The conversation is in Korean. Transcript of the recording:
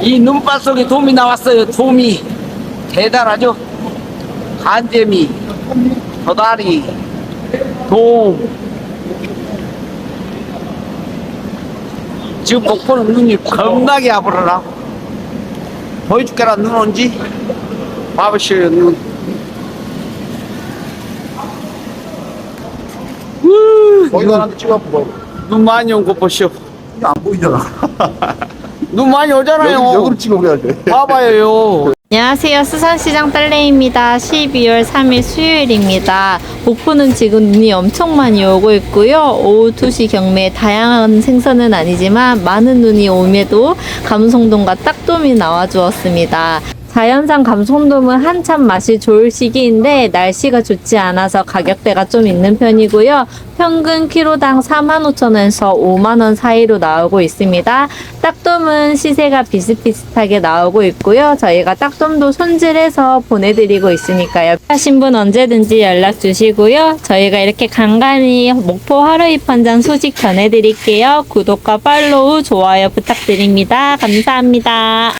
이 눈밭 속에 돔이 나왔어요. 돔이 대단하죠. 간재미, 도다리, 돔. 지금 목포는 눈이 겁나게 아프더라. 보여줄게라 눈 온지. 봐보시오 눈. 우, 거기 하나 찍어 뭐. 눈 많이 온 거 보시오. 안 보이잖아. 눈 많이 오잖아요. 여기, 여기로 찍어야 돼. 봐봐요. 안녕하세요. 수산시장 딸레입니다. 12월 3일 수요일입니다. 목포는 지금 눈이 엄청 많이 오고 있고요. 오후 2시 경매에 다양한 생선은 아니지만 많은 눈이 오면도 감성돔과 딱돔이 나와 주었습니다. 자연산 감성돔은 한참 맛이 좋을 시기인데 날씨가 좋지 않아서 가격대가 좀 있는 편이고요. 평균 키로당 45,000원에서 5만원 사이로 나오고 있습니다. 딱돔은 시세가 비슷비슷하게 나오고 있고요. 저희가 딱돔도 손질해서 보내드리고 있으니까요. 하신 분 언제든지 연락 주시고요. 저희가 이렇게 간간히 목포 하루이판장 소식 전해드릴게요. 구독과 팔로우, 좋아요 부탁드립니다. 감사합니다.